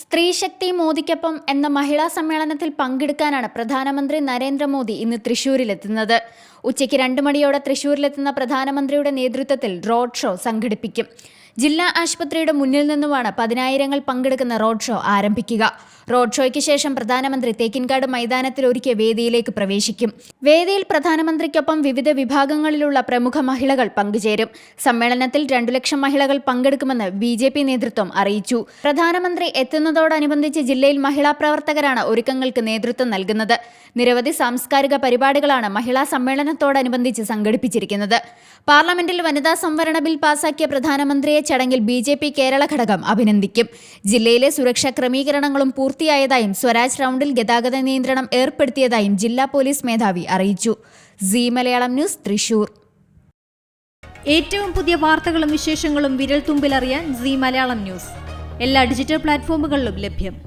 സ്ത്രീശക്തി മോദിക്കൊപ്പം എന്ന മഹിളാ സമ്മേളനത്തിൽ പങ്കെടുക്കാനാണ് പ്രധാനമന്ത്രി നരേന്ദ്രമോദി ഇന്ന് തൃശൂരിലെത്തുന്നത്. ഉച്ചയ്ക്ക് രണ്ട് മണിയോടെ തൃശൂരിലെത്തുന്ന പ്രധാനമന്ത്രിയുടെ നേതൃത്വത്തിൽ റോഡ് ഷോ സംഘടിപ്പിക്കും. ജില്ലാ ആശുപത്രിയുടെ മുന്നിൽ നിന്നുമാണ് പതിനായിരങ്ങൾ പങ്കെടുക്കുന്ന റോഡ് ഷോ ആരംഭിക്കുക. റോഡ് ഷോയ്ക്ക് ശേഷം പ്രധാനമന്ത്രി തേക്കിൻകാട് മൈതാനത്തിൽ ഒരുക്കിയ വേദിയിലേക്ക് പ്രവേശിക്കും. വേദിയിൽ പ്രധാനമന്ത്രിക്കൊപ്പം വിവിധ വിഭാഗങ്ങളിലുള്ള പ്രമുഖ മഹിളകൾ പങ്കുചേരും. സമ്മേളനത്തിൽ രണ്ടു ലക്ഷം മഹിളകൾ പങ്കെടുക്കുമെന്ന് ബി ജെ പി നേതൃത്വം അറിയിച്ചു. പ്രധാനമന്ത്രി എത്തുന്നതോടനുബന്ധിച്ച് ജില്ലയിൽ മഹിളാ പ്രവർത്തകരാണ് ഒരുക്കങ്ങൾക്ക് നേതൃത്വം നൽകുന്നത്. നിരവധി സാംസ്കാരിക പരിപാടികളാണ് മഹിളാ സമ്മേളനത്തോടനുബന്ധിച്ച് സംഘടിപ്പിച്ചിരിക്കുന്നത്. പാർലമെന്റിൽ വനിതാ സംവരണ ബിൽ പാസാക്കിയ പ്രധാനമന്ത്രിയെ ചടങ്ങിൽ ബി ജെ പി കേരള ഘടകം അഭിനന്ദിക്കും. ജില്ലയിലെ സുരക്ഷാ ക്രമീകരണങ്ങളും പൂർത്തിയായതായും സ്വരാജ് റൗണ്ടിൽ ഗതാഗത നിയന്ത്രണം ഏർപ്പെടുത്തിയതായും ജില്ലാ പോലീസ് മേധാവി അറിയിച്ചു. C Malayalam news Thrissur. ഏറ്റവും പുതിയ വാർത്തകളും വിശേഷങ്ങളും വിരൽ തുമ്പിലറിയാൻ സി മലയാളം ന്യൂസ്. എല്ലാ ഡിജിറ്റൽ പ്ലാറ്റ്ഫോമുകളിലും ലഭ്യം.